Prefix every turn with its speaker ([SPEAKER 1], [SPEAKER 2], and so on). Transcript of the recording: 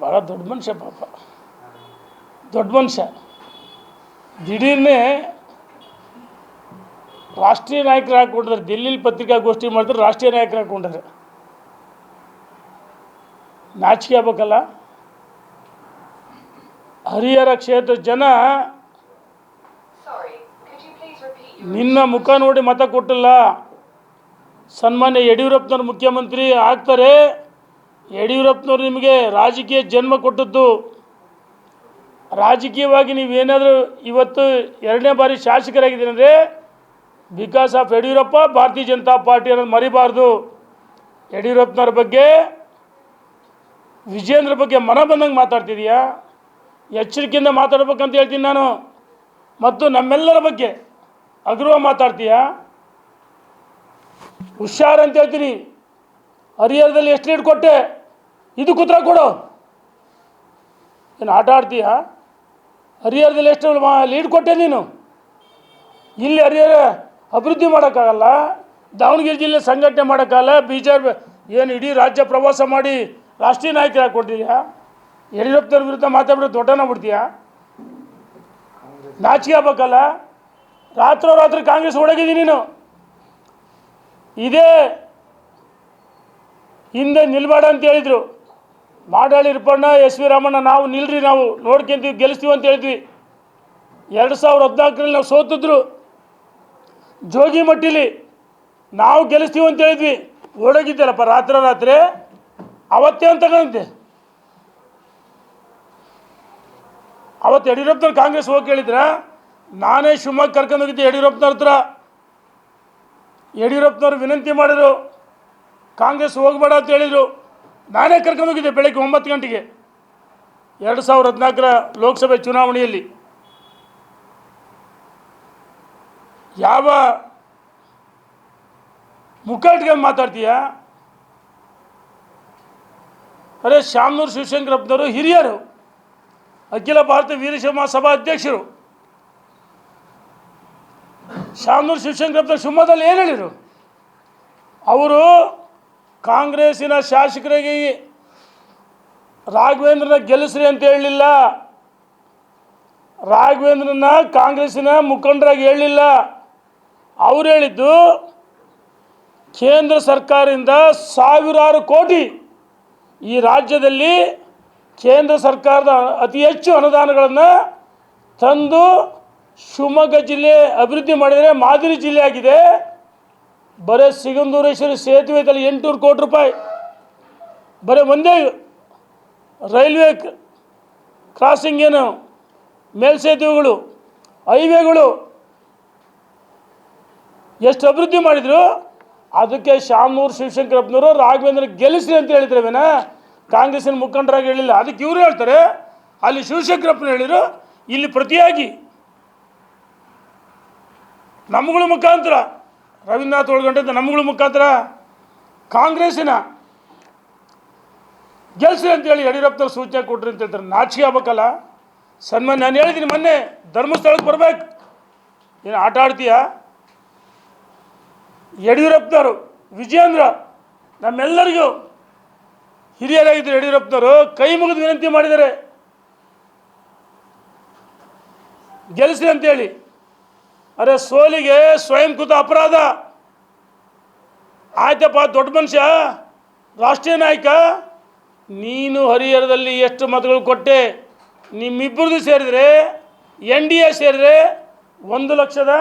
[SPEAKER 1] ಭಾಳ ದೊಡ್ಡ ಮನುಷ್ಯ ಪಾಪ. ದೊಡ್ಡ ಮನುಷ್ಯ. ದಿಢೀರ್ನೇ ರಾಷ್ಟ್ರೀಯ ನಾಯಕರು ಹಾಕ್ಕೊಂಡಿದ್ದಾರೆ ದಿಲ್ಲಿಲಿ ಪತ್ರಿಕಾಗೋಷ್ಠಿ ಮಾಡಿದ್ರೆ ರಾಷ್ಟ್ರೀಯ ನಾಯಕರು ಹಾಕ್ಕೊಂಡಿದ್ದಾರೆ ನಾಚಿಕೆ ಆಗ್ಬೇಕಲ್ಲ? ಹರಿಹರ ಕ್ಷೇತ್ರ ಜನ ನಿನ್ನ ಮುಖ ನೋಡಿ ಮತ ಕೊಟ್ಟಿಲ್ಲ. ಸನ್ಮಾನ್ಯ ಯಡಿಯೂರಪ್ಪನವ್ರು ಮುಖ್ಯಮಂತ್ರಿ ಆಗ್ತಾರೆ. ಯಡಿಯೂರಪ್ಪನವ್ರು ನಿಮಗೆ ರಾಜಕೀಯ ಜನ್ಮ ಕೊಟ್ಟದ್ದು. ರಾಜಕೀಯವಾಗಿ ನೀವೇನಾದರೂ ಇವತ್ತು ಎರಡನೇ ಬಾರಿ ಶಾಸಕರಾಗಿದ್ದೀನಿ ಅಂದರೆ ಬಿಕಾಸ್ ಆಫ್ ಯಡಿಯೂರಪ್ಪ ಭಾರತೀಯ ಜನತಾ ಪಾರ್ಟಿ ಅನ್ನೋದು ಮರಿಬಾರ್ದು. ಯಡಿಯೂರಪ್ಪನವ್ರ ಬಗ್ಗೆ, ವಿಜೇಂದ್ರ ಬಗ್ಗೆ ಮನ ಬಂದಂಗೆ ಮಾತಾಡ್ತಿದೀಯಾ? ಎಚ್ಚರಿಕೆಯಿಂದ ಮಾತಾಡ್ಬೇಕಂತ ಹೇಳ್ತೀನಿ ನಾನು. ಮತ್ತು ನಮ್ಮೆಲ್ಲರ ಬಗ್ಗೆ ಅಗ್ರವ ಮಾತಾಡ್ತೀಯ? ಹುಷಾರ್ ಅಂತ ಹೇಳ್ತೀನಿ. ಹರಿಹರದಲ್ಲಿ ಎಷ್ಟು ಲೀಡ್ ಕೊಟ್ಟೆ? ಇದು ಕುತ್ರ ಕೊಡು. ಏನು ಆಟ ಆಡ್ತೀಯ? ಹರಿಹರದಲ್ಲಿ ಎಷ್ಟು ಲೀಡ್ ಕೊಟ್ಟೆ ನೀನು? ಇಲ್ಲಿ ಹರಿಹರ ಅಭಿವೃದ್ಧಿ ಮಾಡೋಕ್ಕಾಗಲ್ಲ. ದಾವಣಗೆರೆ ಜಿಲ್ಲೆ ಸಂಘಟನೆ ಮಾಡೋಕ್ಕಾಗಲ್ಲ. ಬಿ ಜೆ ಏನು ಇಡೀ ರಾಜ್ಯ ಪ್ರವಾಸ ಮಾಡಿ ರಾಷ್ಟ್ರೀಯ ನಾಯಕರಾಗಿ ಕೊಟ್ಟಿದ್ಯಾ ಯಡಿಯೂರಪ್ಪನವ್ರ ವಿರುದ್ಧ ಮಾತಾಡ್ಬಿಟ್ಟು ದೊಡ್ಡನ ಬಿಡ್ತೀಯಾ? ನಾಚಿಕೆ ಆಗ್ಬೇಕಲ್ಲ. ರಾತ್ರೋರಾತ್ರಿ ಕಾಂಗ್ರೆಸ್ ಒಳಗಿದ್ದೀನಿ ನೀನು. ಇದೇ ಹಿಂದೆ ನಿಲ್ಬೇಡ ಅಂತ ಹೇಳಿದರು. ಮಾಡಾಳಿ ಇರ್ಪಣ್ಣ ಎಸ್ ವಿ ರಾಮಣ್ಣ, ನಾವು ನಿಲ್ರಿ, ನಾವು ನೋಡ್ಕೊಂತೀವಿ ಗೆಲ್ಲಿಸ್ತೀವಿ ಅಂತ ಹೇಳಿದ್ವಿ. ಎರಡು ಸಾವಿರದ ಹದಿನಾಲ್ಕರಲ್ಲಿ ನಾವು ಸೋತಿದ್ರು. ಜೋಗಿ ಮಟ್ಟಿಲಿ ನಾವು ಗೆಲ್ಲಿಸ್ತೀವಿ ಅಂತ ಹೇಳಿದ್ವಿ. ಓಡೋಗಿದ್ದಲ್ಲಪ್ಪ ರಾತ್ರಿ ರಾತ್ರಿ. ಅವತ್ತೇ ಅಂತ ಕಾಣುತ್ತೆ ಅವತ್ತು ಯಡಿಯೂರಪ್ಪನವ್ರು ಕಾಂಗ್ರೆಸ್ ಹೋಗಿ ಕೇಳಿದ್ರೆ, ನಾನೇ ಶಿವಮೊಗ್ಗ ಕರ್ಕೊಂಡು ಹೋಗಿದ್ದೆ ಯಡಿಯೂರಪ್ಪನವ್ರ ಹತ್ರ. ಯಡಿಯೂರಪ್ಪನವ್ರು ವಿನಂತಿ ಮಾಡಿದ್ರು ಕಾಂಗ್ರೆಸ್ ಹೋಗಬೇಡ ಅಂತ ಹೇಳಿದರು. ನಾನೇ ಕರ್ಕೊಂಡು ಹೋಗಿದ್ದೆ ಬೆಳಗ್ಗೆ ಒಂಬತ್ತು ಗಂಟೆಗೆ. ಎರಡು ಸಾವಿರದ ಹದಿನಾಲ್ಕರ ಲೋಕಸಭೆ ಚುನಾವಣೆಯಲ್ಲಿ. ಯಾವ ಮುಖಾಟ್ಕೊಂಡು ಮಾತಾಡ್ತೀಯ? ಅರೆ ಶಾಮನೂರು ಶಿವಶಂಕರಪ್ಪನವರು ಹಿರಿಯರು. ಅಖಿಲ ಭಾರತ ವೀರಶೈವ ಸಭಾ ಅಧ್ಯಕ್ಷರು ಶಾಮನೂರು ಶಿವಶಂಕರಪ್ಪನ ಶಿವಮೊಗ್ಗದಲ್ಲಿ ಏನು ಹೇಳಿದರು? ಅವರು ಕಾಂಗ್ರೆಸ್ಸಿನ ಶಾಸಕರಿಗೆ ರಾಘವೇಂದ್ರನ ಗೆಲ್ಲಿಸ್ರಿ ಅಂತ ಹೇಳಲಿಲ್ಲ. ರಾಘವೇಂದ್ರನ ಕಾಂಗ್ರೆಸ್ಸಿನ ಮುಖಂಡರಾಗಿ ಹೇಳಲಿಲ್ಲ. ಅವ್ರು ಹೇಳಿದ್ದು, ಕೇಂದ್ರ ಸರ್ಕಾರದಿಂದ ಸಾವಿರಾರು ಕೋಟಿ ಈ ರಾಜ್ಯದಲ್ಲಿ ಕೇಂದ್ರ ಸರ್ಕಾರದ ಅತಿ ಹೆಚ್ಚು ಅನುದಾನಗಳನ್ನು ತಂದು ಶಿವಮೊಗ್ಗ ಜಿಲ್ಲೆ ಅಭಿವೃದ್ಧಿ ಮಾಡಿದರೆ ಮಾದರಿ ಜಿಲ್ಲೆ ಆಗಿದೆ. ಬರೀ ಸಿಗಂದೂರೇಶ್ವರಿ ಸೇತುವೆ ತಲೆ ಎಂಟುನೂರು ಕೋಟಿ ರೂಪಾಯಿ. ಬರೀ ಒಂದೇ ರೈಲ್ವೆ ಕ್ರಾಸಿಂಗ್ ಏನು ಮೇಲ್ಸೇತುವೆಗಳು ಹೈವೇಗಳು ಎಷ್ಟು ಅಭಿವೃದ್ಧಿ ಮಾಡಿದರು? ಅದಕ್ಕೆ ಶಾಮನೂರು, ಶಿವಶಂಕರಪ್ಪನವರು ರಾಘವೇಂದ್ರ ಗೆಲ್ಲಿಸಿ ಅಂತ ಹೇಳಿದ್ರೆ ವಿನ ಕಾಂಗ್ರೆಸ್ನ ಮುಖಂಡರಾಗಿ ಹೇಳಿಲ್ಲ. ಅದಕ್ಕೆ ಇವರು ಹೇಳ್ತಾರೆ, ಅಲ್ಲಿ ಶಿವಶಂಕರಪ್ಪನ ಹೇಳಿದರು, ಇಲ್ಲಿ ಪ್ರತಿಯಾಗಿ ನಮ್ಮಗಳ ಮುಖಾಂತರ ರವೀಂದ್ರನಾಥ್ ಒಳಗೊಂಡಂತೆ ನಮ್ಗಳ ಮುಖಾಂತರ ಕಾಂಗ್ರೆಸ್ಸಿನ ಗೆಲ್ಸಿ ಅಂತೇಳಿ ಯಡಿಯೂರಪ್ಪನವ್ರು ಸೂಚನೆ ಕೊಟ್ರಿ ಅಂತ ಹೇಳ್ತಾರೆ. ನಾಚಿಕೆ ಆಗ್ಬೇಕಲ್ಲ. ಸನ್ಮಾನ ನಾನು ಹೇಳಿದ್ದೀನಿ ಮೊನ್ನೆ, ಧರ್ಮಸ್ಥಳಕ್ಕೆ ಬರ್ಬೇಕು. ಏನು ಆಟ ಆಡ್ತೀಯ? ಯಡಿಯೂರಪ್ಪನವರು, ವಿಜಯೇಂದ್ರ, ನಮ್ಮೆಲ್ಲರಿಗೂ ಹಿರಿಯರಾಗಿದ್ದರು ಯಡಿಯೂರಪ್ಪನವರು ಕೈ ಮುಗಿದು ವಿನಂತಿ ಮಾಡಿದ್ದಾರೆ. ಗೆಲ್ಲಿಸಿ ಅಂತೇಳಿ. ಅರೆ ಸೋಲಿಗೆ ಸ್ವಯಂಕೃತ ಅಪರಾಧ. ಆಯ್ತಪ್ಪ, ದೊಡ್ಡ ಮನುಷ್ಯ, ರಾಷ್ಟ್ರೀಯ ನಾಯಕ, ನೀನು ಹರಿಹರದಲ್ಲಿ ಎಷ್ಟು ಮತಗಳು ಕೊಟ್ಟೆ, ನಿಮ್ಮಿಬ್ಬರದು ಸೇರಿದರೆ, ಎನ್ ಡಿ ಎ ಸೇರಿದ್ರೆ ಒಂದು ಲಕ್ಷದ